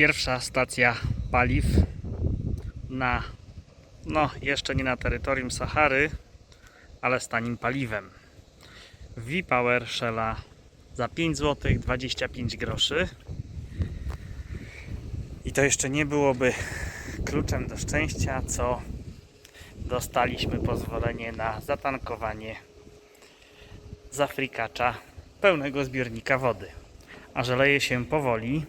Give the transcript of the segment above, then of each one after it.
pierwsza stacja paliw na, no jeszcze nie na terytorium Sahary, ale z tanim paliwem. V-Power Shella za 5 zł 25 groszy. I to jeszcze nie byłoby kluczem do szczęścia, co dostaliśmy pozwolenie na zatankowanie z Afrikacza pełnego zbiornika wody. A że leje się powoli,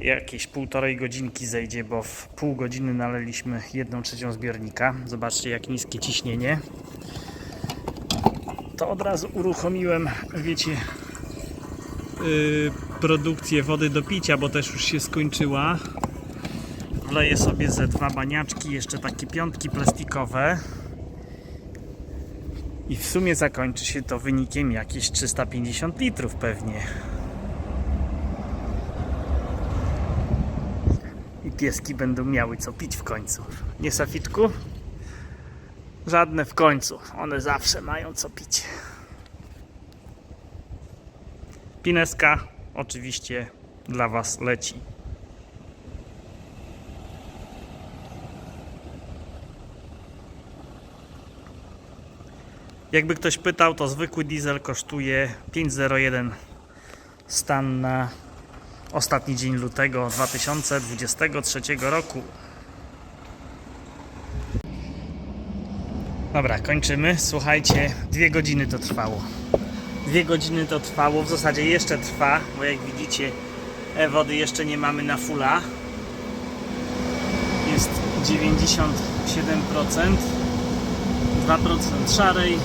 jakieś półtorej godzinki zejdzie, bo w pół godziny naleliśmy jedną trzecią zbiornika. Zobaczcie jak niskie ciśnienie. To od razu uruchomiłem, wiecie, yy, produkcję wody do picia, bo też już się skończyła. Wleję sobie ze dwa baniaczki, jeszcze takie piątki plastikowe. I w sumie zakończy się to wynikiem jakieś 350 litrów pewnie. Pieski będą miały co pić w końcu. Nie Saficzku? Żadne w końcu. One zawsze mają co pić. Pineska oczywiście dla Was leci. Jakby ktoś pytał, to zwykły diesel kosztuje 501 stan na ostatni dzień lutego 2023 roku. Dobra, kończymy. Słuchajcie, dwie godziny to trwało. Dwie godziny to trwało, w zasadzie jeszcze trwa, bo jak widzicie, e, wody jeszcze nie mamy na fulla. Jest 97%, 2% szarej,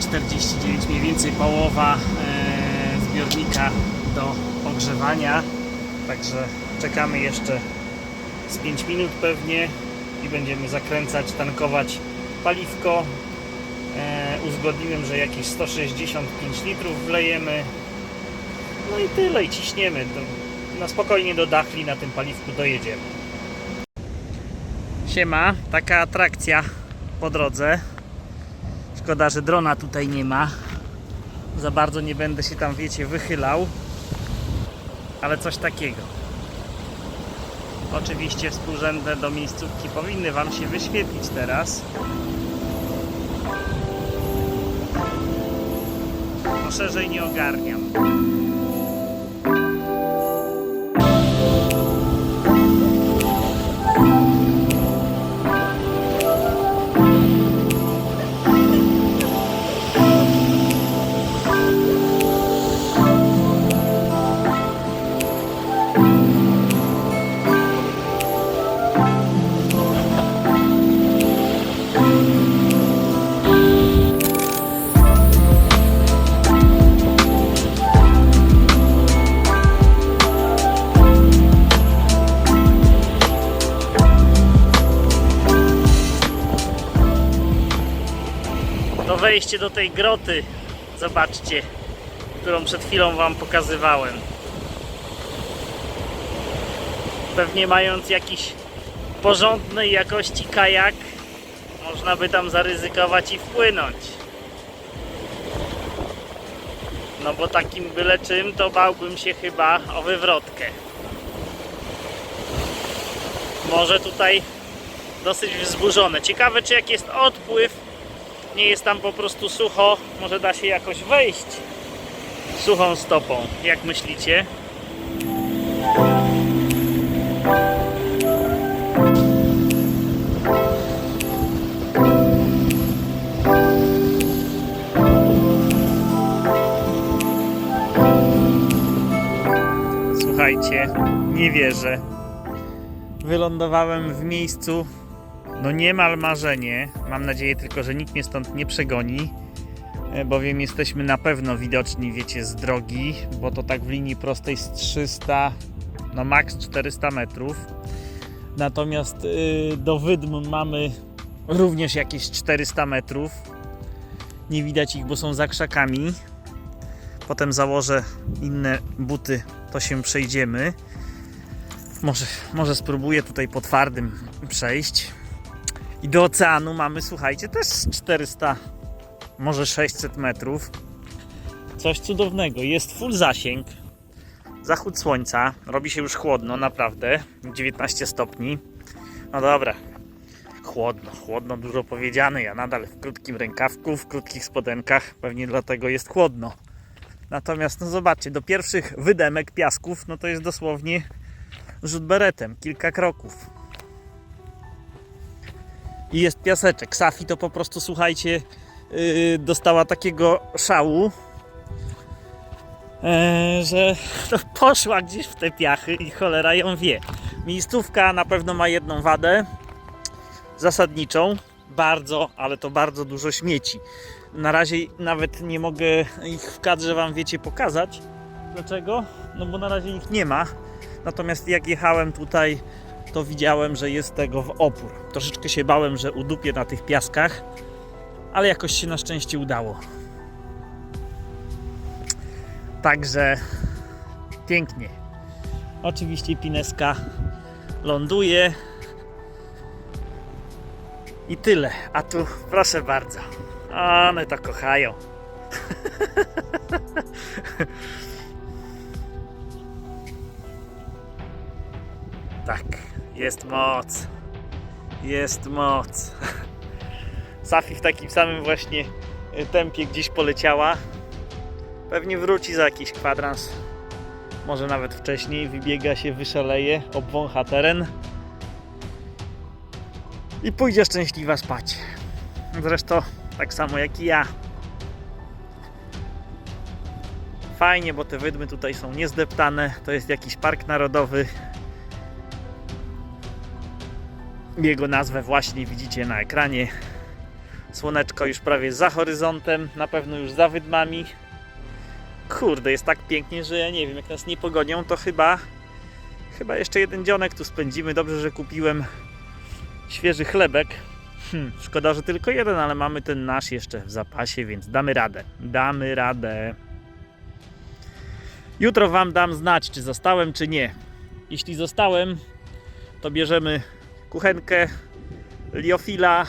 49 mniej więcej połowa e, zbiornika do ogrzewania. Także czekamy jeszcze z 5 minut pewnie i będziemy zakręcać, tankować paliwko. E, uzgodniłem, że jakieś 165 litrów wlejemy. No i tyle, i ciśniemy. Do, na spokojnie do Dachli na tym paliwku dojedziemy. Siema, taka atrakcja po drodze. Szkoda, że drona tutaj nie ma. Za bardzo nie będę się tam, wiecie, wychylał. Ale coś takiego. Oczywiście współrzędne do miejscówki powinny Wam się wyświetlić teraz. Bo szerzej nie ogarniam. Wejście do tej groty, zobaczcie, którą przed chwilą Wam pokazywałem. Pewnie mając jakiś porządnej jakości kajak, można by tam zaryzykować i wpłynąć. No bo takim byle czym to bałbym się chyba o wywrotkę. Może tutaj dosyć wzburzone. Ciekawe czy jak jest odpływ, nie jest tam po prostu sucho, może da się jakoś wejść suchą stopą. Jak myślicie? Słuchajcie, nie wierzę. Wylądowałem w miejscu, no niemal marzenie. Mam nadzieję tylko, że nikt mnie stąd nie przegoni, e, bowiem jesteśmy na pewno widoczni, wiecie, z drogi, bo to tak w linii prostej z 300, no maks 400 metrów. Natomiast y, do Wydm mamy również jakieś 400 metrów. Nie widać ich, bo są za krzakami. Potem założę inne buty, to się przejdziemy. Może, może spróbuję tutaj po twardym przejść. I do oceanu mamy, słuchajcie, też 400, może 600 metrów. Coś cudownego. Jest full zasięg. Zachód słońca, robi się już chłodno, naprawdę. 19 stopni. No dobra, chłodno, chłodno dużo powiedziane. Ja nadal w krótkim rękawku, w krótkich spodenkach, pewnie dlatego jest chłodno. Natomiast, no zobaczcie, do pierwszych wydemek piasków, no to jest dosłownie rzut beretem, kilka kroków. I jest piaseczek. Safi to po prostu, słuchajcie, yy, dostała takiego szału, e, że no, poszła gdzieś w te piachy i cholera ją wie. Miejscówka na pewno ma jedną wadę zasadniczą. Bardzo, ale to bardzo dużo śmieci. Na razie nawet nie mogę ich w kadrze Wam, wiecie, pokazać. Dlaczego? No bo na razie ich nie ma. Natomiast jak jechałem tutaj, to widziałem, że jest tego w opór. Troszeczkę się bałem, że udupię na tych piaskach, ale jakoś się na szczęście udało. Także pięknie. Oczywiście pineska ląduje. I tyle. A tu proszę bardzo. One to kochają. tak, jest moc. Jest moc. Safi w takim samym właśnie y, tempie gdzieś poleciała. Pewnie wróci za jakiś kwadrans. Może nawet wcześniej. Wybiega się, wyszaleje, obwącha teren. I pójdzie szczęśliwa spać. Zresztą tak samo jak i ja. Fajnie, bo te wydmy tutaj są niezdeptane. To jest jakiś park narodowy. Jego nazwę właśnie widzicie na ekranie. Słoneczko już prawie za horyzontem, na pewno już za wydmami. Kurde, jest tak pięknie, że ja nie wiem, jak nas nie pogonią, to chyba chyba jeszcze jeden dzionek tu spędzimy. Dobrze, że kupiłem świeży chlebek. Hm, szkoda, że tylko jeden, ale mamy ten nasz jeszcze w zapasie, więc damy radę. Damy radę. Jutro Wam dam znać, czy zostałem, czy nie. Jeśli zostałem, to bierzemy kuchenkę, liofila,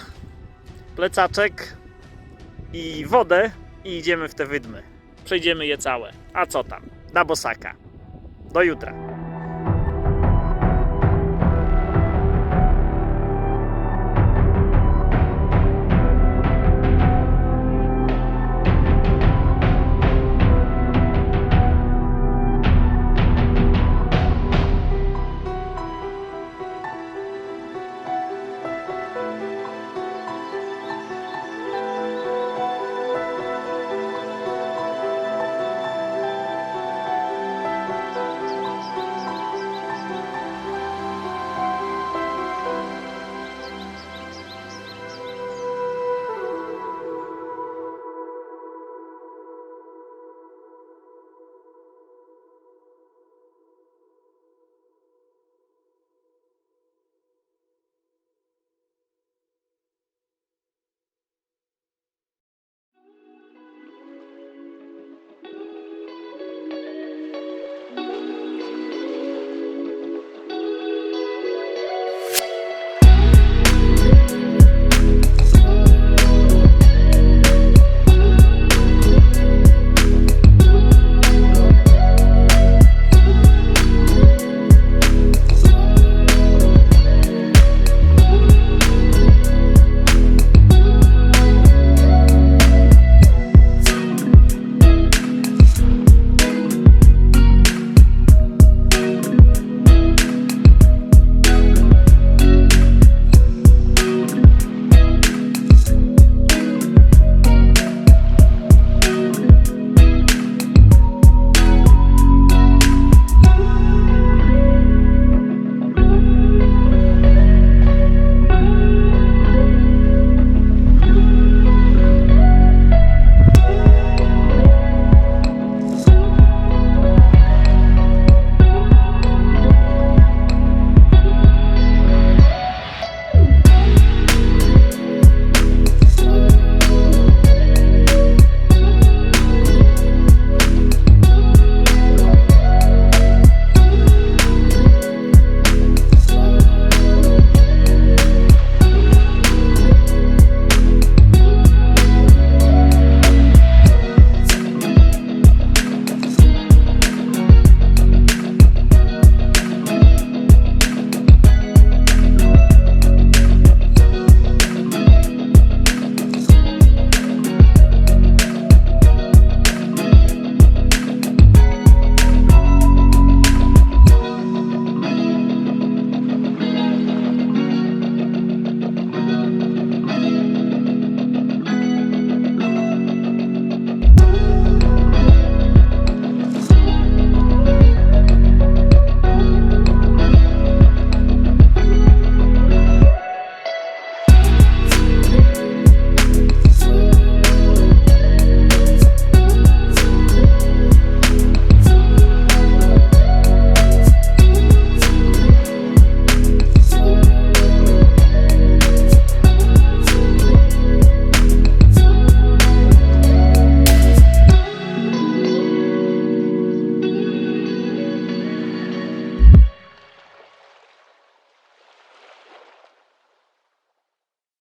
plecaczek i wodę i idziemy w te wydmy. Przejdziemy je całe. A co tam? Na bosaka. Do jutra.